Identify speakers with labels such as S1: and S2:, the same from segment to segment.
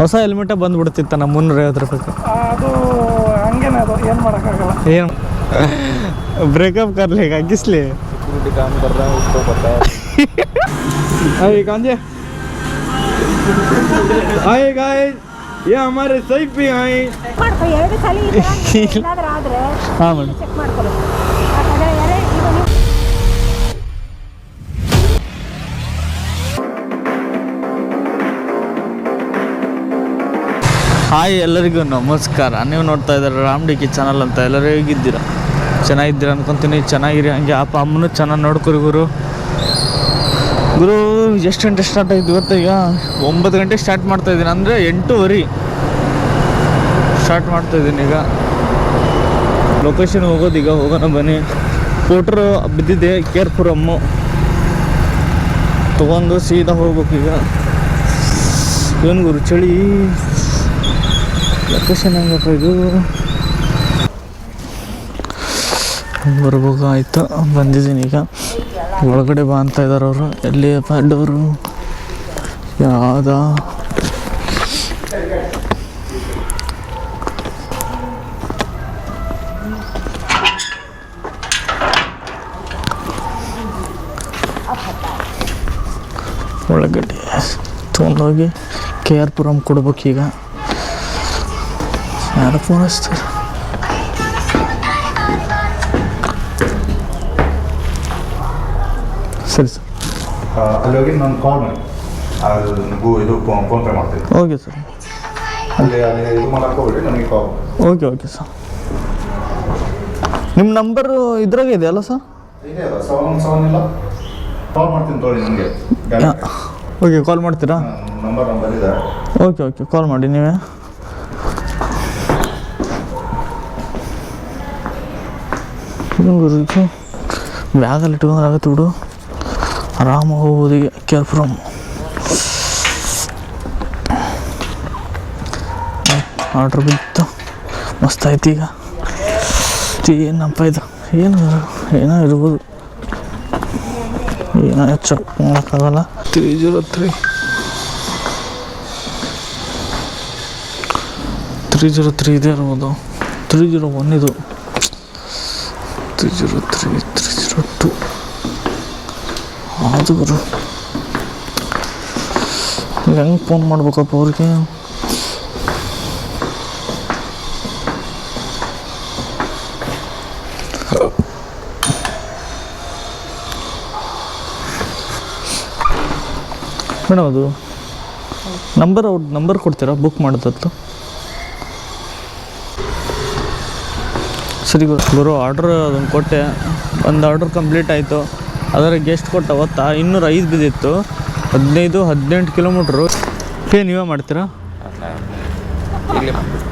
S1: ಹೊಸ ಹೆಲ್ಮೆಟೇ ಬಂದ್ಬಿಡ್ತಿತ್ತ ನಮ್ಮ ಮುನ್ನೂರೈವತ್ತು ರೂಪಾಯಿ
S2: ಅದು ಹಂಗೇನೆ ಅದು ಏನು ಮಾಡೋಕ್ಕಾಗಲ್ಲ
S1: ಏನು ಬ್ರೇಕಪ್ करले का किस लिए
S3: सिक्योरिटी काम कर रहा है उसको पता है
S1: अरे कांजे आए गाइस ये हमारे सैफ भी आए
S4: ಮಾಡ್ಕೊ ಎರಡು ಸಲ ಈ ಥರ ಏನಾದ್ರೂ ಆದ್ರೆ
S1: हाँ मैडम
S4: ಚೆಕ್ ಮಾಡ್ಕೊಳ್ಳಿ
S1: ಹಾಯ್ ಎಲ್ಲರಿಗೂ ನಮಸ್ಕಾರ. ನೀವು ನೋಡ್ತಾ ಇದ್ದಾರೆ ರಾಮ್ ಡಿ ಕಿ ಚಾನಲ್ ಅಂತ ಎಲ್ಲರೂ ಹೇಗಿದ್ದೀರಾ? ಚೆನ್ನಾಗಿದ್ದೀರಾ ಅನ್ಕೊಂತೀನಿ. ಚೆನ್ನಾಗಿರಿ. ಹಂಗೆ ಅಪ್ಪ ಅಮ್ಮನೂ ಚೆನ್ನಾಗಿ ನೋಡ್ಕೊರಿ ಗುರು. ಗುರು, ಎಷ್ಟು ಗಂಟೆ ಸ್ಟಾರ್ಟ್ ಆಯ್ತು ಇವತ್ತು ಈಗ? ಒಂಬತ್ತು ಗಂಟೆ ಸ್ಟಾರ್ಟ್ ಮಾಡ್ತಾ ಇದ್ದೀನಿ. ಅಂದರೆ ಎಂಟೂವರೆ ಸ್ಟಾರ್ಟ್ ಮಾಡ್ತಾ ಇದ್ದೀನಿ ಈಗ. ಲೊಕೇಶನ್ ಹೋಗೋದು, ಈಗ ಹೋಗೋಣ ಬನ್ನಿ. ಫೋಟ್ರು ಬಿದ್ದಿದೆ. ಕೇರ್ಪುರಮ್ಮು ತೊಗೊಂಡು ಸೀದಾ ಹೋಗ್ಬೇಕು ಈಗ. ಏನು ಗುರು, ಚಳಿ? ಲೊಕೇಶನ್ ಹೆಂಗಪ್ಪ ಇದು ಬರ್ಬೇಕು ಆಯ್ತು, ಬಂದಿದ್ದೀನಿ ಈಗ. ಒಳಗಡೆ ಬಾ ಅಂತ ಇದ್ದಾರೆ ಅವರು. ಎಲ್ಲಿ ಡೋರು ಯಾವ್ದ? ಒಳಗಡೆ ತೊಗೊಂಡೋಗಿ ಕೆ ಆರ್ ಪುರಂ ಕೊಡ್ಬೇಕು ಯಾರು ಫೋನ್ ಹಚ್ತಾರೆ ಸರಿ ಸರ್
S5: ಅಲ್ಲಿ ಹೋಗಿ ನಾನು ಕಾಲ್ ಮಾಡಿ ಅದು ಗೂ ಇದು ಫೋನ್ಪೇ ಫೋನ್ ಮಾಡ್ತೀನಿ.
S1: ಓಕೆ ಸರ್
S5: ಅಲ್ಲಿ ಅಲ್ಲಿ ಇದು ಮಾಡಕ್ಕೆ ಹೋಗ್ಬಿಡಿ ನನಗೆ ಕಾಲ್
S1: ಓಕೆ ಓಕೆ ಸರ್ ನಿಮ್ಮ ನಂಬರು ಇದ್ರಾಗ ಇದೆಯಲ್ಲ ಸರ್
S5: ಇದೆ ಸೆವೆನ್ ಸೆವೆನ್ ಇಲ್ಲ? ಕಾಲ್ ಮಾಡ್ತೀನಿ ತಗೊಳ್ಳಿ ನನಗೆ
S1: ಓಕೆ ಕಾಲ್ ಮಾಡ್ತೀರಾ?
S5: ನಂಬರ್ ನಂಬರ್ ಇದೆ.
S1: ಓಕೆ ಓಕೆ ಕಾಲ್ ಮಾಡಿ ನೀವೇ. ಇದು ಬ್ಯಾಗಲ್ಲಿ ಇಟ್ಕೊಂಡ್ರೆ ಆಗುತ್ತೆ ಬಿಡು. ಆರಾಮಾಗಿ ಹೋಗ್ಬೋದು ಈಗ. ಕೇರ್ಫ್ರಮ್ ಆರ್ಡ್ರ್ ಬಿತ್ತು ಮಸ್ತ್ ಆಯ್ತು ಈಗ. ಏನಪ್ಪ ಇದು? ಏನು ಏನೋ ಇರ್ಬೋದು. ಏನೋ ಚೆಕ್ ಮಾಡೋಕ್ಕಾಗಲ್ಲ. Three zero three three zero three ಇದೆ ಇರ್ಬೋದು ತ್ರೀ ಜೀರೋ ಒನ್ ಇದು. Three zero three three zero two ಅದು ಈಗ ಹೆಂಗೆ ಫೋನ್ ಮಾಡ್ಬೇಕಪ್ಪ ಅವ್ರಿಗೆ ಮೇಡಮ್ ಅದು ನಂಬರ್ ಅವ್ರ ನಂಬರ್ ಕೊಡ್ತೀರಾ ಬುಕ್ ಮಾಡೋದತ್ತು ಸರಿ ಗುರು. ಆರ್ಡ್ರ್ ಅದನ್ನು ಕೊಟ್ಟೆ. ಒಂದು ಆರ್ಡ್ರ್ ಕಂಪ್ಲೀಟ್ ಆಯಿತು. ಅದರ ಗೆಸ್ಟ್ ಕೊಟ್ಟ ಅವತ್ತಾ ಇನ್ನೂರ ಐದು ಬಿದ್ದಿತ್ತು. ಹದಿನೈದು ಹದಿನೆಂಟು ಕಿಲೋಮೀಟ್ರು ಪೇ ನೀವೇ ಮಾಡ್ತೀರಾ?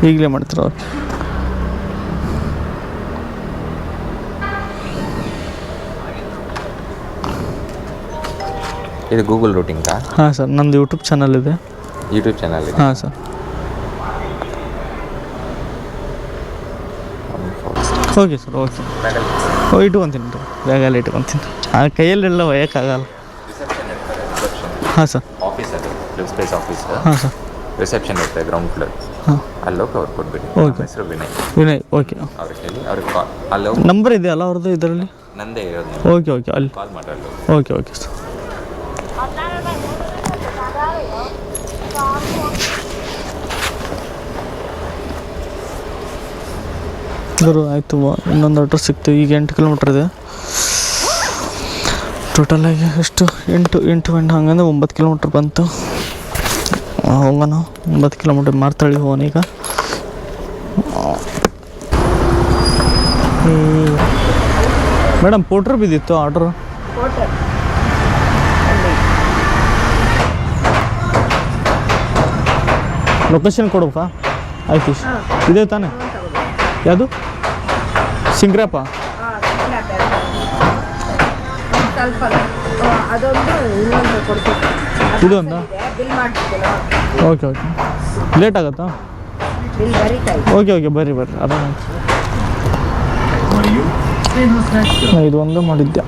S3: ಈಗಲೇ
S1: ಮಾಡ್ತೀರಾ ಓಕೆ
S3: ಇದು ಗೂಗಲ್ ರೂಟಿಂಗಾ
S1: ಹಾಂ ಸರ್. ನಂದು ಯೂಟ್ಯೂಬ್ ಚಾನಲ್ ಇದೆ.
S3: ಯೂಟ್ಯೂಬ್ ಚಾನಲ್ ಇದೆ.
S1: ಹಾಂ ಸರ್. ಓಕೆ ಸರ್ ಓಕೆ ಓ ಇಟ್ಕೊತೀನಿ ರೀ ಬ್ಯಾಗಲ್ಲಿ ಇಟ್ಕೊತೀನಿ ಆ ಕೈಯಲ್ಲೆಲ್ಲ ಒಯ್ಯೋಕ್ಕಾಗಲ್ಲ. ಹಾಂ ಸರ್.
S3: ಆಫೀಸ್ ಸ್ಪೇಸ್ ಆಫೀಸ್
S1: ಹಾಂ ಸರ್.
S3: ರಿಸೆಪ್ಷನ್ ಇರುತ್ತೆ ಗ್ರೌಂಡ್ ಫ್ಲೋರ್
S1: ಹಾಂ.
S3: ಅಲ್ಲಿ ಹೋಗಿ ಅವ್ರು ಕೊಟ್ಬಿಡಿ. ಓಕೆ ಹೆಸರು ವಿನಯ್.
S1: ವಿನಯ್ ಓಕೆ
S3: ಅವ್ರಿಗೆ ಹೇಳಿ ಅವ್ರಿಗೆ ಕಾಲ್ ಅಲ್ಲಿ
S1: ನಂಬರ್ ಇದೆಯಲ್ಲ ಅವ್ರದ್ದು ಇದರಲ್ಲಿ?
S3: ನಂದೇ ಇರೋದು
S1: ಓಕೆ ಓಕೆ ಅಲ್ಲಿ.
S3: ಕಾಲ್ ಮಾಡಲ್ಲ
S1: ಓಕೆ ಓಕೆ ಸರ್ ಗುರು ಆಯಿತು ಇನ್ನೊಂದು ಆಟೋ ಸಿಕ್ತು. ಈಗ ಎಂಟು ಕಿಲೋಮೀಟ್ರ್ ಇದೆ. ಟೋಟಲಾಗಿ ಎಷ್ಟು? ಎಂಟು ಎಂಟು ಎಂಟು ಹಂಗಂದ್ರೆ ಒಂಬತ್ತು ಕಿಲೋಮೀಟ್ರ್ ಬಂತು. ಹೋಗೋಣ. ಒಂಬತ್ತು ಕಿಲೋಮೀಟ್ರ್ ಮಾರ್ತಳಿ ಹೋಗೋಣ ಈಗ. ಮೇಡಮ್ ಪೋಟ್ರ್ ಬಿದ್ದಿತ್ತು ಆರ್ಡ್ರ್ ಲೊಕೇಶನ್ ಕೊಡ್ಬೇಕಾ ಆಯ್ತು. ಇದೇ ತಾನೇ? ಯಾವುದು? ಸಿಂಗ್ರಪ್ಪ. ಇದೊಂದು? Okay okay. ಲೇಟ್ ಆಗುತ್ತಾ? Okay okay. ಬರ್ರಿ ಬರ್ರಿ ಅದನ್ನು ಇದು ಒಂದು ಮಾಡಿದ್ದೆ.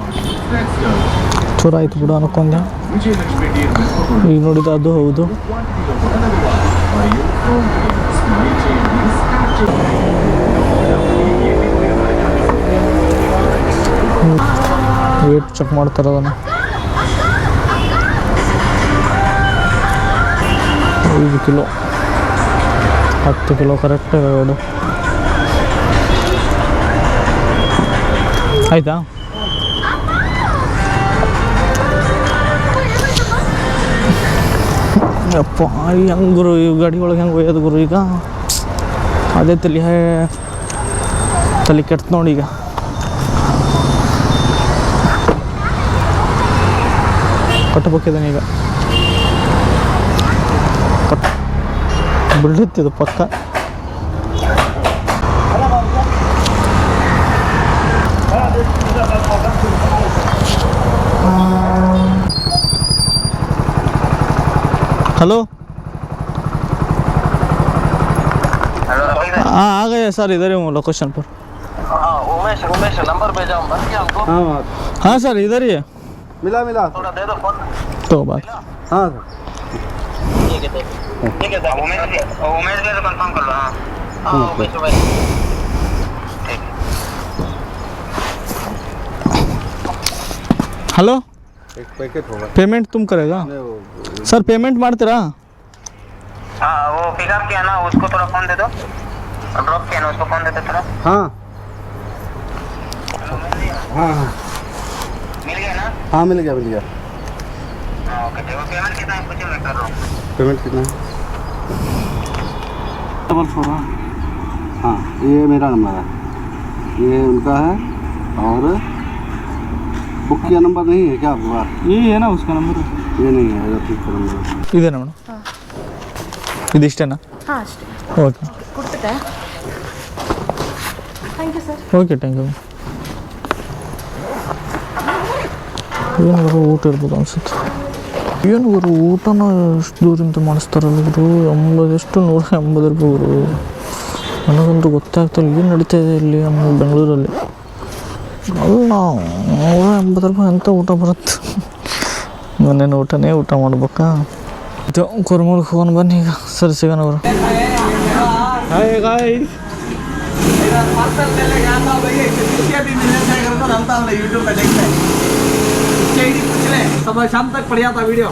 S1: ಚೂರ ಆಯ್ತು ಬಿಡು ಅನ್ಕೊಂಡೆ. ಈಗ ನೋಡಿದ ಅದು ಹೌದು. ವೇಟ್ ಚೆಕ್ ಮಾಡ್ತಾರೆ ಅದನ್ನು. ಐದು ಕಿಲೋ. ಹತ್ತು ಕಿಲೋ ಕರೆಕ್ಟ್ ಎರಡು ಆಯಿತಾ? ಅಪ್ಪ ಹೆಂಗೆ ಗುರು, ಈ ಗಾಡಿ ಒಳಗೆ ಹೆಂಗೆ ಒಯ್ಯೋದು ಗುರು ಈಗ? ಅದೇ ತಲೆ ತಲೆ ಕೆಟ್ಟ ನೋಡಿ ಈಗ. ಕಟ್ಟಬೇಕಿದ್ದಾನೆ ಈಗ ಕಟ್ ಬೀಳುತ್ತಿದ್ದು ಪಕ್ಕ हेलो हाँ आ गए सर इधर ही हूँ लोकेशन पर
S3: हाँ उमेश उमेश नंबर भेजा हूँ बस क्या हमको
S2: हाँ
S1: हाँ सर इधर ही है
S2: मिला मिला।
S3: थोड़ा दे दो फ़ोन।
S1: तो बात।
S2: हाँ।,
S3: हाँ सर हाँ। हाँ, ठीक है
S1: हेलो?
S2: एक पैकेट होगा।
S1: पेमेंट तुम करेगा? सर पेमेंट मारते
S3: रहा वो पिकअप किया ना उसको थोड़ा फ़ोन दे दो। ड्रॉप किया ना उसको फ़ोन दे दो थोड़ा।
S2: हाँ। हाँ हाँ। हाँ मिल गया मिल गया
S3: हाँ ओके ठीक है पेमेंट कितना है पूछो मैं कर रहा हूँ
S2: पेमेंट कितना है डबल फोर हाँ ये मेरा नंबर है ये उनका है और बुक किया नंबर नहीं है क्या आपके पास
S1: ये है ना उसका नंबर
S2: ये नहीं है रफीक का नंबर
S1: ಇದೇನಾ ಮೇಡಮ್ ಇದಿಷ್ಟೇನಾ
S4: ಹಾಂ ಅಷ್ಟೇ
S1: ಓಕೆ
S4: ಕೊಡ್ತದೆ thank you sir
S1: okay thank you ಏನಾದ್ರು ಊಟ ಇರ್ಬೋದು ಅನ್ಸುತ್ತೆ. ಏನು ಗುರು ಊಟನ ಎಷ್ಟು ದೂರಿಂದ ಮಾಡಿಸ್ತಾರಲ್ಲ ಇವರು ಎಂಬತ್ತು ಎಷ್ಟು ನೂರ ಎಂಬತ್ತು ರೂಪಾಯಿ ಇವರು ನನಗಂತೂ ಗೊತ್ತಾಗ್ತಿಲ್ಲ ಏನು ನಡೀತಾ ಇದೆ ಇಲ್ಲಿ ನಮ್ಮ ಬೆಂಗಳೂರಲ್ಲಿ? ಅಲ್ಲ ನೂರ ಎಂಬತ್ತು ರೂಪಾಯಿ ಎಂಥ ಊಟ ಬರುತ್ತೆ? ಮನೇನ ಊಟನೇ ಊಟ ಮಾಡ್ಬೇಕಾ? ಇದು ಕುರ್ಮೂರ್ಗೆ ಹೋಗೋಣ ಬನ್ನಿ ಈಗ. ಸರಿ ಸಿಗೋಣ ಅವರು ಹಾಯ್
S6: आईडी पूछ ले तक वीडियो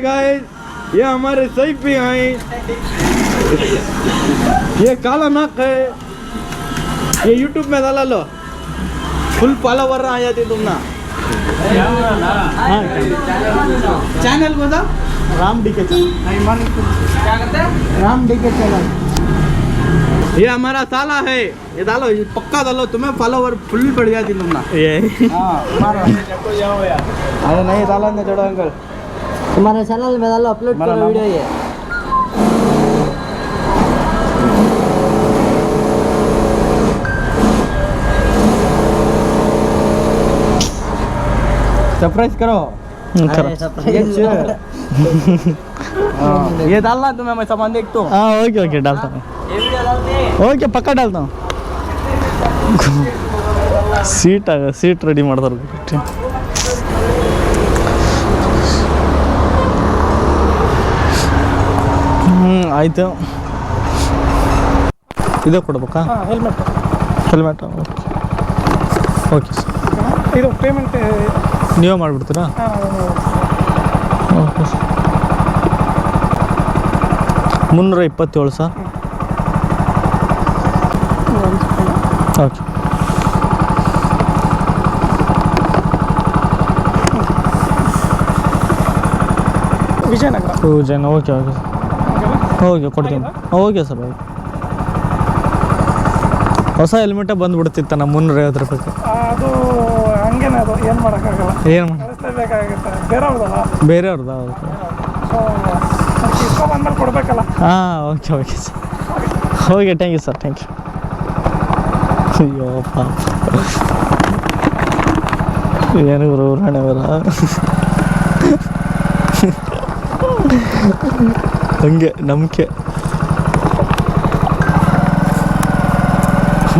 S7: गाइस ये हमारे सैफ भी आए ये काला नाक है ये यूट्यूब में डाला लो फुल फॉलोवर आ जाते तुम ना
S6: चैनल। को
S7: राम डी के चैनल
S6: हैं?
S7: Ram D K channel. ये हमारा साला है। ये डालो ये पक्का डालो तुम्हें फॉलोवर फुल पड़ जाती तुम ना।
S1: ये।
S7: हाँ अरे नहीं डालो ना जोड़ो अंकल।
S6: तुम्हारे चैनल में डालो अपलोड करो वीडियो ये।
S7: सरप्राइज़ करो। हाँ, हाँ। ये डालना तुम्हें मैं सामान देखता हूँ
S1: हाँ, ओके ओके डालता हूँ। ಓಕೆ ಪಕ್ಕ ಡಾಲ್ ಸೀಟ್ ಆಗ ಸೀಟ್ ರೆಡಿ ಮಾಡ್ತಾರೆ ಆಯ್ತು ಹ್ಞೂ ಆಯಿತು. ಇದೇ ಕೊಡ್ಬೇಕಾ?
S2: ಹಾಂ helmet
S1: helmet okay. Okay sir.
S2: ಇದು ಪೇಮೆಂಟ್
S1: ನೀವೇ ಮಾಡಿಬಿಡ್ತೀರಾ? Okay sir. ಮುನ್ನೂರ ಇಪ್ಪತ್ತೇಳು ಸರ್. ಓಕೆ
S2: ವಿಜಯನಗರ
S1: ವಿಜಯನ ಓಕೆ ಓಕೆ ಓಕೆ ಕೊಡ್ತೀನಿ ಓಕೆ ಸರ್ ಓಕೆ ಹೊಸ ಹೆಲ್ಮೆಟೇ ಬಂದುಬಿಡ್ತಿತ್ತ ನಮ್ಮ ಮುನ್ನೂರೈವತ್ತು ರೂಪಾಯಿ
S2: ಅದು ಹಂಗೇನೆ ಅದು ಏನು ಮಾಡೋಕ್ಕಾಗಲ್ಲ.
S1: ಏನು
S2: ಕಳಿಸ್ಲೇಬೇಕಾಗುತ್ತೆ. ಬೇರೆಯವ್ರದಲ್ಲ?
S1: ಬೇರೆಯವ್ರದ್ದು ಓಕೆ.
S2: ಸೊ ಇಸ್ಕೊಂಬಂದ್ಮೇಲೆ ಕೊಡಬೇಕಲ್ಲ.
S1: ಹಾಂ okay okay sir. Okay thank you sir thank you ಅಯ್ಯೋ, ಪಾಪ. ಏನು ಗುರು, ರಾಣೆವರ? ಹಂಗೆ, ನಂಬಿಕೆ.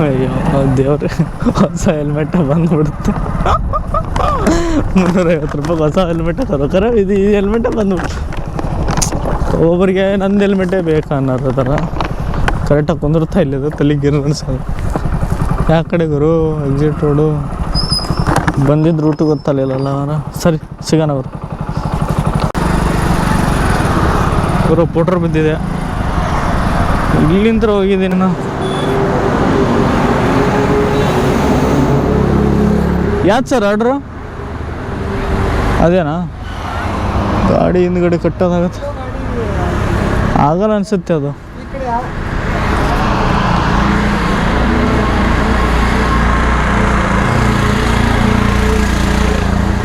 S1: ಅಯ್ಯೋ ದೇವ್ರೆ, ಹೊಸ ಹೆಲ್ಮೆಟ್ ಬಂದ್ಬಿಡುತ್ತೆ. ಮುನ್ನೂರೈವತ್ತು ರೂಪಾಯಿ ಹೊಸ ಹೆಲ್ಮೆಟ್ ತರೋಕರ ಇದು ಈ ಹೆಲ್ಮೆಟೇ ಬಂದ್ಬಿಡ್ತು. ಒಬ್ಬರಿಗೆ ನಂದು ಹೆಲ್ಮೆಟೇ ಬೇಕಾ ಅನ್ನೋರ ಥರ. ಕರೆಕ್ಟಾಗಿ ಕುಂದಿರ್ತಾ ಇಲ್ಲದ, ತಲೆಗೆ ಯಾವ ಕಡೆ ಗುರು ಎಕ್ಸಿಟ್ ರೋಡು ಬಂದಿದ್ದ ರೂಟು ಗೊತ್ತಲ್ಲ ಅವರ? ಸರಿ, ಸಿಗೋಣ ಅವರು ಗುರು, ಪೋಟ್ರ್ ಬಿದ್ದಿದೆ. ಇಲ್ಲಿಂದ ಹೋಗಿದ್ದೀನಿ ನಾನು. ಯಾಕೆ ಸರ್ ಆರ್ಡ್ರು ಅದೇನಾ? ಗಾಡಿ ಹಿಂದ್ಗಡೆ ಕಟ್ಟೋದಾಗತ್ತೆ. ಆಗಲ್ಲ ಅನ್ಸುತ್ತೆ ಅದು.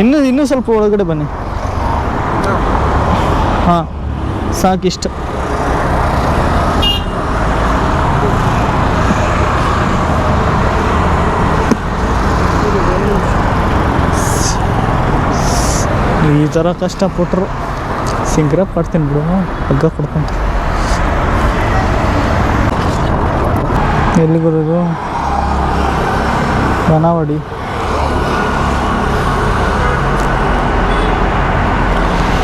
S1: ಇನ್ನೂ ಇನ್ನೂ ಸ್ವಲ್ಪ ಒಳಗಡೆ ಬನ್ನಿ. ಹಾಂ, ಸಾಕಿಷ್ಟು. ಈ ಥರ ಕಷ್ಟಪಟ್ಟರು ಸಿಂಗ್ರ ಪಡ್ತೀನಿ ಬಿಡು ಹಗ್ಗ ಕೊಡ್ಕೊಂತ ಎಲ್ಲಿ ಬರೋದು? ಬನಾವಡಿ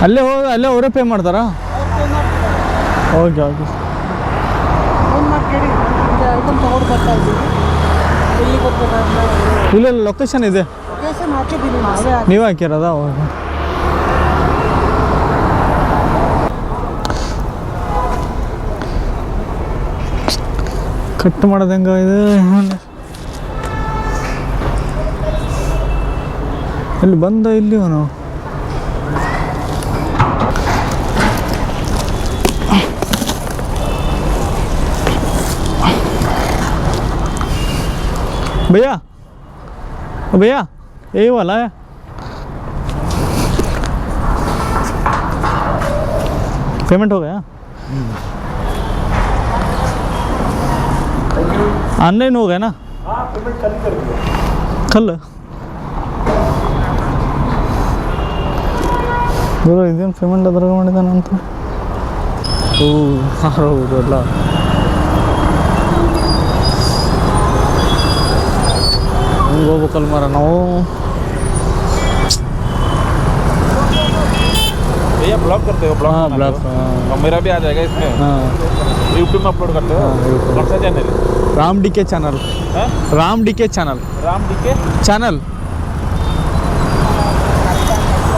S1: ಅಲ್ಲೇ ಹೋಗಿ ಅಲ್ಲೇ ಅವರೇ ಪೇ ಮಾಡ್ತಾರಾ? ಓಕೆ ಓಕೆ ಇಲ್ಲ ಇಲ್ಲ ಲೊಕೇಶನ್ ಇದೆ.
S6: ಲೊಕೇಶನ್ ಹಾಕಿದ್ದೀನಿ ಹಾಕಿ.
S1: ನೀವು ಹಾಕಿರೋದ? ಓಕೆ ಕಟ್ ಮಾಡೋದು ಹೆಂಗ ಇದು? ಇಲ್ಲಿ ಬಂದ ಇಲ್ಲಿ ಅವನು? भैया ओ भैया यही वाला है पेमेंट हो गया ऑनलाइन हो गया ना कल ಗುರು ಇದೇನು ಪೇಮೆಂಟ್ ಅದ್ರಾಗ ಮಾಡಿದಾನಂತ ಓ ಹೌದು ಹಂಗೆ ಹೋಗ್ಬೇಕಲ್ಲ ಮರ ನಾವು
S5: भैया ब्लॉग करते हो ब्लॉग
S1: हाँ,
S5: बनाते
S1: ब्लॉग,
S5: हो?
S1: हाँ।
S5: और मेरा भी आ जाएगा इसमें
S1: ಹಾಂ
S5: यूट्यूब में अपलोड करते हो
S1: हाँ, YouTube।
S5: कौन सा चैनल है
S1: ರಾಮ್ ಡಿ ಕೆ ಚಾನಲ್
S5: हाँ?
S1: Ram D K channel
S5: Ram D K
S1: channel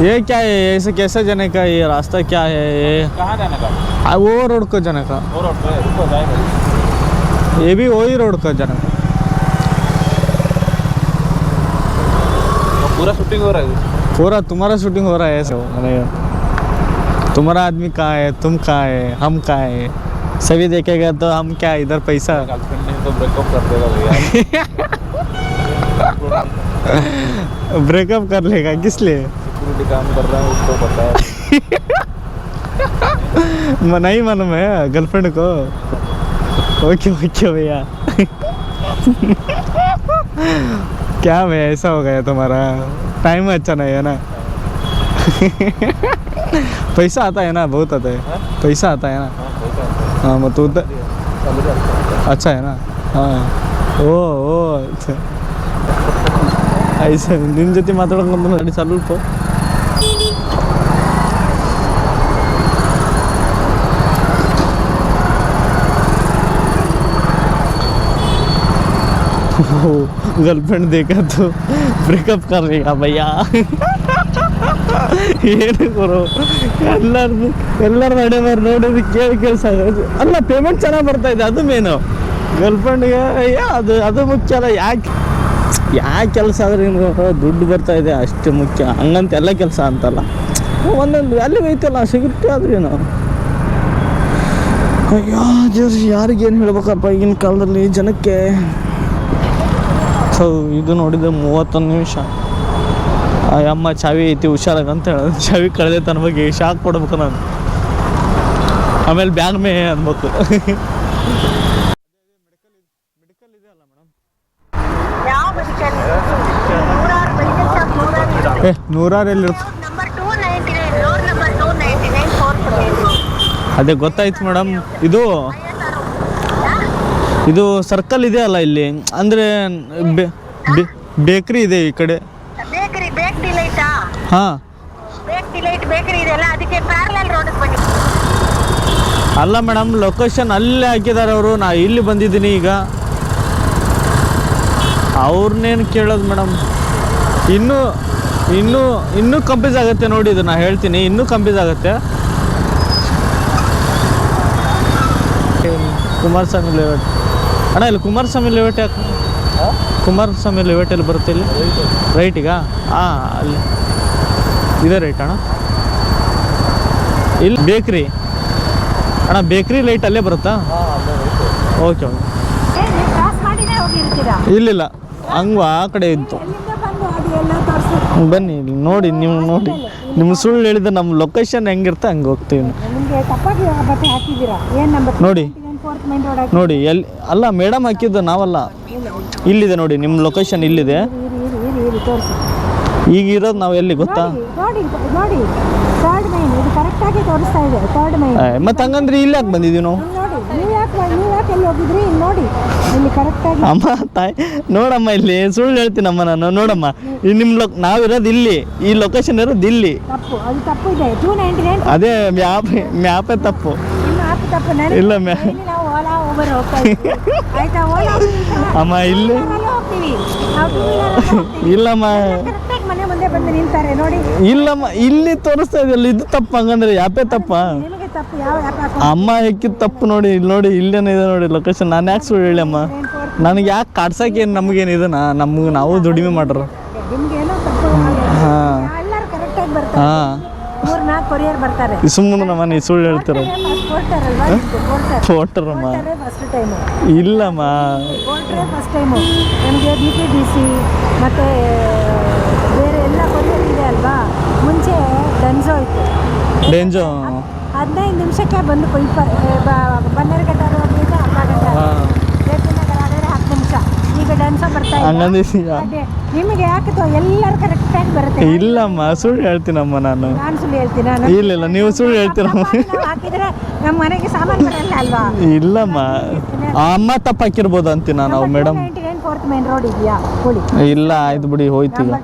S1: ये क्या है ऐसे कैसे जाने का ये रास्ता क्या है ये
S5: कहाँ जाने का
S1: आ, वो रोड को जाने का
S5: वो रोड पे रुको जाएगा
S1: ये भी वही रोड को जाने का
S5: पूरा शूटिंग हो रहा है
S1: पूरा तुम्हारा शूटिंग हो रहा है ऐसे? मैंने तुम्हारा आदमी कहाँ है? तुम कहाँ है? हम कहाँ है? सभी देखेगा तो हम क्या इधर पैसा?
S5: तो ब्रेकअप कर देगा भैया।
S1: ब्रेकअप कर लेगा किस लिए?
S5: सिक्योरिटी काम कर रहा है उसको पता है।
S1: मालूम है गर्लफ्रेंड को। ओके ओके भैया। क्या भैया ऐसा हो गया तुम्हारा टाइम अच्छा नहीं है ना पैसा आता है ना बहुत आता है पैसा आता है ना हाँ मत उधर अच्छा है ना हाँ ಓ ಓ अच्छा ಐಸ ನಿನ್ನ ಜೊತೆ ಮಾತಾಡ್ಕೊಂಡು ಗಾಡಿ ಸ್ವಲ್ಪ गर्लफ्रेंड देखा तो ಬ್ರೇಕಪ್ ಕರ್ಲಿಗ ಭಯ್ಯ ಏನು ಗುರು ಎಲ್ಲರದು ಎಲ್ಲರ ನಡೆ ಬಾರ್ ನೋಡೋದು ಕೇಳಿ ಕೆಲಸ ಅಲ್ಲ ಪೇಮೆಂಟ್ ಚೆನ್ನಾಗಿ ಬರ್ತಾ ಇದೆ ಅದು ಮೇನು ಗರ್ಲ್ಫ್ರೆಂಡ್ಗೆ ಅಯ್ಯ ಅದು ಅದು ಮುಖ್ಯ ಅಲ್ಲ ಯಾಕೆ ಯಾಕೆ ಕೆಲಸ ಆದ್ರೆ ನಿಮ್ಗೆ ದುಡ್ಡು ಬರ್ತಾ ಇದೆ ಅಷ್ಟು ಮುಖ್ಯ ಹಂಗಂತ ಎಲ್ಲ ಕೆಲಸ ಅಂತಲ್ಲ ಒಂದೊಂದು ವ್ಯಾಲ್ಯೂ ಐತಲ್ಲ ಸಿಗುತ್ತೆ ಆದ್ರೇನು ಅಯ್ಯೋ ದೇವ್ರು ಯಾರಿಗೇನು ಹೇಳ್ಬೇಕಪ್ಪ ಈಗಿನ ಕಾಲದಲ್ಲಿ ಜನಕ್ಕೆ ಸೊ ಇದು ನೋಡಿದ್ರೆ ಮೂವತ್ತೊಂದು ನಿಮಿಷ. ಅಮ್ಮ ಚಾವಿ ಐತಿ ಹುಷಾರಾಗಂತ ಹೇಳ ಚಾವಿ ಕಳೆದೆ ತನ್ನ ಬಗ್ಗೆ ಶಾಕ್ ಕೊಡ್ಬೇಕು ನಾನು. ಆಮೇಲೆ ಬ್ಯಾಗ್ ಮೇ ಅನ್ಬೇಕು. ಏ ನೂರಾರು ಅದೇ ಗೊತ್ತಾಯ್ತು ಮೇಡಮ್. ಇದು ಇದು ಸರ್ಕಲ್ ಇದೆ ಅಲ್ಲ ಇಲ್ಲಿ? ಅಂದ್ರೆ ಬೇಕರಿ ಇದೆ ಈ ಕಡೆ.
S3: ಬೇಕರಿ ಬೇಕ್ ಡಿಲೈಟಾ
S1: ಹಾಂ.
S3: ಬೇಕ್ ಡಿಲೈಟ್ ಬೇಕರಿ ಇದೆಯಲ್ಲ ಅದಕ್ಕೆ ಪ್ಯಾರಲಲ್ ರೋಡ್ ಬನ್ನಿ.
S1: ಅಲ್ಲ ಮೇಡಮ್ ಲೊಕೇಶನ್ ಅಲ್ಲೇ ಹಾಕಿದ್ದಾರೆ ಅವರು. ನಾ ಇಲ್ಲಿ ಬಂದಿದ್ದೀನಿ ಈಗ. ಅವ್ರನ್ನೇನು ಕೇಳೋದು ಮೇಡಮ್ ಇನ್ನೂ ಇನ್ನೂ ಇನ್ನೂ ಕಂಪ್ಯೂಸ್ ಆಗುತ್ತೆ ನೋಡಿ ಇದು ನಾ ಹೇಳ್ತೀನಿ. ಇನ್ನೂ ಕಂಪ್ಯೂಸ್ ಆಗುತ್ತೆ. ಕುಮಾರಸ್ವಾಮಿ ಲೇಔಟ್ ಅಣ್ಣ ಇಲ್ಲಿ ಕುಮಾರಸ್ವಾಮಿ ಲೇಔಟ್ ಯಾಕೆ ಕುಮಾರಸ್ವಾಮಿ ಲೇಔಟಲ್ಲಿ ಬರುತ್ತೆ ಇಲ್ಲಿ? ರೈಟಿಗ? ಹಾಂ ಅಲ್ಲಿ. ಇದೇ ರೈಟ್ ಅಣ್ಣ. ಇಲ್ಲಿ ಬೇಕ್ರಿ. ಅಣ್ಣ ಬೇಕ್ರಿ ಲೈಟ್ ಅಲ್ಲೇ ಬರುತ್ತಾ? ಓಕೆ ಓಕೆ ಇಲ್ಲಿಲ್ಲ. ಹಂಗ ಆ ಕಡೆ ಇತ್ತು. ಬನ್ನಿ ಇಲ್ಲಿ ನೋಡಿ ನೀವು ನೋಡಿ. ನಿಮ್ಮ ಸುಳ್ಳು ಹೇಳಿದ್ರೆ ನಮ್ಮ ಲೊಕೇಶನ್ ಹೆಂಗಿರುತ್ತೆ ಹಂಗೆ ಹೋಗ್ತೀವಿ ನೋಡಿ. ನೋಡಿ ಎಲ್ಲಿ ಅಲ್ಲ ಮೇಡಮ್ ಹಾಕಿದ್ದು ನಾವಲ್ಲ. ಇಲ್ಲಿದೆ ನೋಡಿ ನಿಮ್ಮ ಲೊಕೇಶನ್ ಇಲ್ಲಿದೆ. ಈಗ ಇರೋದು ನಾವು ಎಲ್ಲಿ ಗೊತ್ತಾ? ಮತ್ತು ಹಂಗಂದ್ರೆ ಇಲ್ಲಿ ಯಾಕೆ ಬಂದಿದ್ದೀವಿ ನಾವು? ಅಮ್ಮ ತಾಯಿ ನೋಡಮ್ಮ ಇಲ್ಲಿ ಸುಳ್ಳು ಹೇಳ್ತೀನಮ್ಮ ನಾನು ನೋಡಮ್ಮ. ನಿಮ್ ನಿಮ್ಮ ಲೊಕ್ ನಾವಿರೋದು ಇಲ್ಲಿ ಈ ಲೊಕೇಶನ್ ಇರೋದು ಇಲ್ಲಿ.
S4: ಅದೇ
S1: ಮ್ಯಾಪ್ ಮ್ಯಾಪೇ ತಪ್ಪು.
S4: ತಪ್ಪು ನನಗೆ
S1: ಇಲ್ಲ
S4: ನಾವು ಓಲಾ ಊಬರ್ ಹೋಗ್ತಾ ಇದ್ದೀವಿ ಆಯ್ತಾ ಓಲಾ
S1: ಅಮ್ಮ ಇಲ್ಲಿ.
S4: ಹೋಗ್ತೀವಿ. ನಾವು ಟೂ
S1: ಇಲ್ಲಮ್ಮ.
S4: ಕರೆಕ್ಟಾಗಿ ಮನೆ ಮುಂದೆ ಬಂದು ನಿಲ್ತಾರೆ ನೋಡಿ.
S1: ಇಲ್ಲಮ್ಮ ಇಲ್ಲಿ ತೋರಿಸ್ತಾ ಇದೆಯಲ್ಲ ಇದು ತಪ್ಪು ಹಂಗಂದ್ರೆ ಯಾಪೇ ತಪ್ಪ?
S4: ನಿಮಗೆ ತಪ್ಪು ಯಾವ
S1: ಅಮ್ಮ ಹೆಕ್ಕಿದ ತಪ್ಪು ನೋಡಿ ಇಲ್ಲಿ ನೋಡಿ ಇಲ್ಲೇನೇ ಇದೆ ನೋಡಿ ಲೊಕೇಶನ್ ನಾನು ಯಾಕೆ ಸುಳ್ಳು ಹೇಳಿ ಅಮ್ಮ? ನನಗೆ ಯಾಕೆ ಕಾಡ್ಸಕ್ಕೆ ಏನು ನಮಗೇನು ಇದನ್ನ ನಮ್ಗೆ ನಾವು ದುಡಿಮೆ ಮಾಡ್ರು.
S4: ತಪ್ಪು
S1: ಹಾಂ.
S4: ಎಲ್ಲರೂ ಕರೆಕ್ಟಾಗಿ ಬರ್ತಾರೆ.
S1: ಹಾಂ.
S4: ಮೂರು ನಾಲ್ಕು ಕೊರಿಯರ್ ಬರ್ತಾರೆ.
S1: ಸುಮ್ಮನೆ ನಮ್ಮ ನೀ ಸುಳ್ಳು ಹೇಳ್ತಿರ?
S4: ಕೊಡ್ತಾರಲ್ವಾ ಕೊಡ್ತಾರೆ
S1: ಫೋಟರಮ್ಮ ಇಲ್ಲಮ್ಮ.
S4: ಫಸ್ಟ್ ಟೈಮು ನಮಗೆ ಬಿ ಟಿ ಡಿ ಸಿ ಮತ್ತು ಬೇರೆ ಎಲ್ಲ ಇದೆ ಅಲ್ವಾ? ಮುಂಚೆ ಡೆಂಜೋ ಇತ್ತು.
S1: ಡೆಂಜೋ
S4: ಹದಿನೈದು ನಿಮಿಷಕ್ಕೆ ಬಂದು ಕೊಯ್ಪ ಗಂಟೆ ರೋಡ್ನಿಂದ ಅರ್ಧ ಗಂಟೆ
S1: ಹಾಂ.
S4: ಜಯನಗರ ಆದರೆ ಹತ್ತು ನಿಮಿಷ. ಈಗ ಡನ್ಸೋ ಬರ್ತಾ ಇದೆ ನಿಮಗೆ ಯಾಕೆ ಎಲ್ಲರೂ ಕರೆಕ್ಟಾಗಿ ಬರುತ್ತೆ?
S1: ಇಲ್ಲಮ್ಮ ಸುಳ್ಳು ಹೇಳ್ತೀನಮ್ಮ ನಾನು.
S4: ನಾನು ಸುಳ್ಳು ಹೇಳ್ತೀನಿ?
S1: ಇಲ್ಲ ಇಲ್ಲ ನೀವು ಸುಳ್ಳು ಹೇಳ್ತೀರಮ್ಮ.
S4: ಹಾಕಿದ್ರೆ ನಮ್ಮ ಮನೆಗೆ ಸಾಮಾನು ಬರಲ್ಲ ಅಲ್ವಾ?
S1: ಇಲ್ಲಮ್ಮ. ಆ ಅಮ್ಮ ತಪ್ಪಾಕಿರ್ಬೋದು ಅಂತೀನ ನಾವು madam.
S4: Ninety nine fourth main road ಇದೆಯಾ?
S1: ಇಲ್ಲ ಆಯ್ತು ಬಿಡಿ ಹೋಯ್ತು ಈಗ.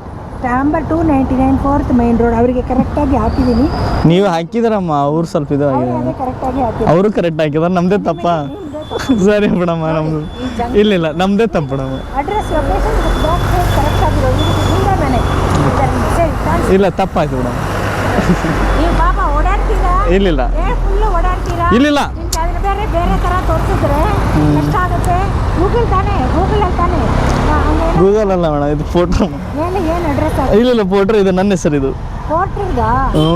S4: Number two ninety nine fourth main road ಅವರಿಗೆ ಕರೆಕ್ಟಾಗಿ ಹಾಕಿದ್ದೀನಿ
S1: ನೀವು ಹಾಕಿದ್ರಮ್ಮ ಅವ್ರು ಸ್ವಲ್ಪ ಇದು
S4: ಅದೇ ಕರೆಕ್ಟಾಗಿ ಹಾಕಿ
S1: ಅವರು ಕರೆಕ್ಟ್ ಹಾಕಿದಾರೆ ನಮ್ಮದೇ ತಪ್ಪ? ಸರಿ ಬಿಡಮ್ಮ ನಮ್ದು. ಇಲ್ಲ ಇಲ್ಲ ನಮ್ದೇ ತಪ್ಪು ಬಿಡಮ್ಮ.
S4: ಅಡ್ರೆಸ್ ಲೊಕೇಶನ್ ಬ್ಯಾಕ್ ಸೈಡ್ ಕರೆಕ್ಟಾಗಿ ಹಿಂದೆ ಮನೆ. ಸರಿ thanks.
S1: ಇಲ್ಲ ತಪ್ಪಾಯ್ತು ಬಿಡಮ್ಮ.
S4: ನೀವು ಪಾಪ ಓಡಾಡ್ತೀರಾ?
S1: ಇಲ್ಲಿಲ್ಲ
S4: ಏ ಫುಲ್ಲು ಓಡಾಡ್ತೀರಾ?
S1: ಇಲ್ಲಿಲ್ಲ.
S4: ಅದ್ರ ಬೇರೆ ಬೇರೆ ಥರ ತೋರಿಸಿದ್ರೆ ಕಷ್ಟ ಆಗುತ್ತೆ. ಗೂಗಲ್ ತಾನೇ ಗೂಗಲಲ್ಲಿ ತಾನೇ.
S1: ಗೂಗಲ್ ಅಲ್ಲ ಮೇಡಮ್ ಇದು ಫೋಟೋ
S4: ಏನು ಏನು ಅಡ್ರೆಸ್
S1: ಇಲ್ಲ ಇಲ್ಲ ಫೋಟೋ ಇದು ನನ್ನ ಹೆಸರು ಇದು.
S4: ಕೊಟ್ರಿಗ
S1: ಹ್ಞೂ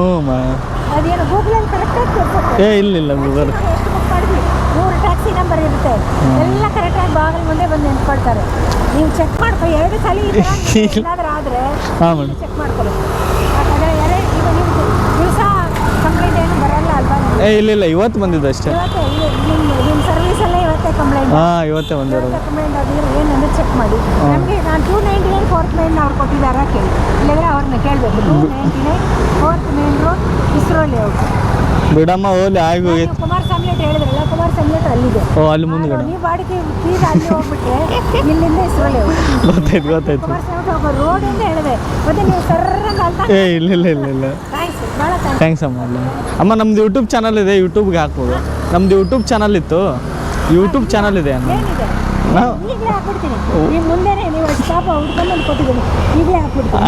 S4: ಅದೇನು ಗೂಗಲಲ್ಲಿ ಕರೆಕ್ಟಾಗಿ ತೋರಿಸುತ್ತೆ.
S1: ಏ ಇಲ್ಲ ಇಲ್ಲ ಗೂಗಲ್
S4: ಎಷ್ಟು ಬುಕ್ ಮಾಡಿದ್ವಿ ಮೂರು ಟ್ಯಾಕ್ಸಿ ನಂಬರ್ ಇರುತ್ತೆ. ಎಲ್ಲ ಕರೆಕ್ಟಾಗಿ ಬಾಗಿಲು ಮುಂದೆ ಬಂದು ನಿಂತ್ಕೊಳ್ತಾರೆ. ನೀವು ಚೆಕ್ ಮಾಡ್ಕೊ ಎರಡು ಸಲ ಆದರೆ ಚೆಕ್ ಮಾಡ್ಕೊಳ್ಳಿ ಯಾಕಂದರೆ ಎರಡು ಈಗ ನಿಮ್ಗೆ ದಿವಸ ಕಂಪ್ಲೇಂಟ್ ಏನು ಬರಲ್ಲ ಅಲ್ವಾ ನಿಮ್ಗೆ?
S1: ಏ ಇಲ್ಲ ಇಲ್ಲ ಇವತ್ತು ಬಂದಿದ್ದು ಅಷ್ಟೇ.
S4: ಸರ್ವಿಸಲ್ಲೇ ಇವತ್ತೇ ಕಂಪ್ಲೇಂಟ್
S1: ಹಾಂ ಇವತ್ತೇ ಬಂದಿರೋದು.
S4: ಕಂಪ್ಲೇಂಟ್ ಆಗಿದ್ರೆ ಏನಂದ್ರೆ ಚೆಕ್ ಮಾಡಿ. ನಮಗೆ ನಾನು two ninety nine fourth main ಅವ್ರು ಕೊಟ್ಟಿದ್ದಾರಾ ಕೇಳಿ ಇಲ್ಲದ್ರೆ ಅವ್ರನ್ನ ಕೇಳಬೇಕು. Two ninety nine fourth main road ISRO layout
S1: ಬಿಡಮ್ಮ ಹೋಗ್ಲಿ ಆಗಿ ಹೋಗೈತೆ
S4: ಕುಮಾರಸ್ವಾಮಿ ಲೇಟ್ ಹೇಳಿದ್ರಲ್ಲ ಕುಮಾರಸ್ವಾಮಿ ಲೇಟ್ ಅಲ್ಲಿದೆ.
S1: ಓ ಅಲ್ಲಿ ಮುಂದ್ಗಡೆ.
S4: ನೀವು ಬಾಡಿಗೆ ತೀರಾ ಅಲ್ಲಿ ಹೋಗ್ಬಿಟ್ರೆ ಇಲ್ಲಿಂದ ಇಸ್ರೋ ಲೇಔಟ್
S1: ಗೊತ್ತಾಯ್ತು ಗೊತ್ತಾಯ್ತು.
S4: ಕುಮಾರಸ್ವಾಮಿ ಹೋಗೋ ರೋಡ್ ಅಂತ ಹೇಳಿದೆ. ಮತ್ತೆ ನೀವು ಸರ್ರಂಗ ಅಲ್ತಾ
S1: ಏ ಇಲ್ಲ ಇಲ್ಲ ಇಲ್ಲ ಇಲ್ಲ.
S4: ಥ್ಯಾಂಕ್ಸ್
S1: ಅಮ್ಮ ಅಲ್ಲ. ಅಮ್ಮ ನಮ್ದು ಯೂಟ್ಯೂಬ್ ಚಾನಲ್ ಇದೆ ಯೂಟ್ಯೂಬ್ಗೆ ಹಾಕ್ಬೋದು. ನಮ್ದು ಯೂಟ್ಯೂಬ್ ಚಾನಲ್ ಇತ್ತು. ಯೂಟ್ಯೂಬ್ ಚಾನಲ್ ಇದೆ ಅಮ್ಮ.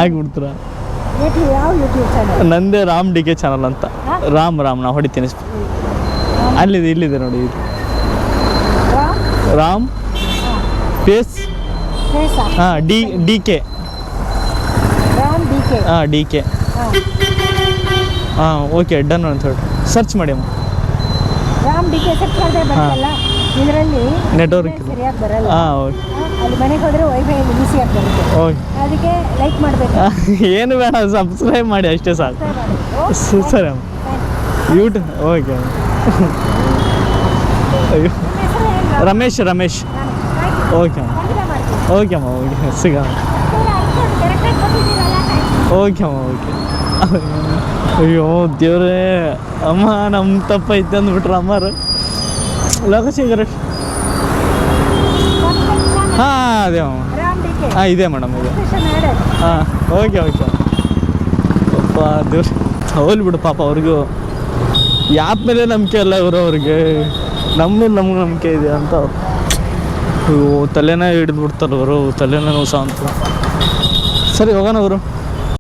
S1: ಆಗ್ಬಿಡ್ತೀರ ನಂದೇ ರಾಮ್ ಡಿ ಕೆ ಚಾನಲ್ ಅಂತ. ರಾಮ್ ರಾಮ್ ನಾವು ಹೊಡಿತೀನಿ ಅಲ್ಲಿದೆ ಇಲ್ಲಿದೆ ನೋಡಿ ಇದು.
S4: ರಾಮ್?
S1: ಪೇಸ್? ಹಾಂ D D K.
S4: Ram D K.
S1: ಹಾಂ ಡಿ ಕೆ.
S4: ಹಾಂ
S1: ಓಕೆ ಡನ್ ಅಂತ ಹೇಳಿ ಸರ್ಚ್ ಮಾಡಿ ಅಮ್ಮ.
S4: ರಾಮ್ ಡಿ ಕೆ ಸರ್ಚ್ ಮಾಡಿದ್ರೆ ಬರಲ್ಲ ಇದರಲ್ಲಿ
S1: ನೆಟ್ವರ್ಕ್
S4: ಸರಿಯಾಗಿ ಬರಲ್ಲ.
S1: ಹಾಂ ಓಕೆ
S4: ಅಲ್ಲಿ ಮನೆಗೆ ಹೋದರೆ ವೈಫೈ ಈಸಿಯಾಗಿ ಬರುತ್ತೆ.
S1: ಓಕೆ
S4: ಅದಕ್ಕೆ ಲೈಕ್ ಮಾಡಬೇಕು.
S1: ಏನು ಬೇಡ ಸಬ್ಸ್ಕ್ರೈಬ್ ಮಾಡಿ ಅಷ್ಟೇ ಸಾಕು. ಸರಿ ಅಮ್ಮ. ಯೂಟ್ಯೂಬ್ ಓಕೆ ಅಯ್ಯೋ. ರಮೇಶ್ ರಮೇಶ್. ಓಕೆ ಅಮ್ಮ. ಓಕೆ ಅಮ್ಮ ಓಕೆ ಸಿಗ ಓಕೆ ಅಮ್ಮ. ಓಕೆ ಅಯ್ಯೋ ದೇವ್ರೇ ಅಮ್ಮ ನಮ್ಮ ತಪ್ಪೈತೆ ಅಂದ್ಬಿಟ್ರ ಅಮ್ಮಾರು. ಲೋಕಶೇಖರ. ಹಾಂ ಅದೇ ಹಾಂ ಇದೆ ಮೇಡಮ್ ಇದೆ. ಹಾಂ ಓಕೆ ಓಕೆ. ಪಾಪ ದೇವ್ರ ಹೋಲ್ ಬಿಡು ಪಾಪ ಅವ್ರಿಗೂ. ಯಾಪ್ ಮೇಲೆ ನಂಬಿಕೆ ಅಲ್ಲ ಇವರು ಅವ್ರಿಗೆ. ನಮ್ಮ ಮೇಲೆ ನಮ್ಗೆ ನಂಬಿಕೆ ಇದೆ ಅಂತ. ಅಯ್ಯೋ ತಲೆನೇ ಹಿಡಿದು ಬಿಡ್ತಾರೆ ಅವರು ತಲೆನೇ ನೋವು ಅಂತ ಸರಿ ಹೋಗೋಣ ಅವರು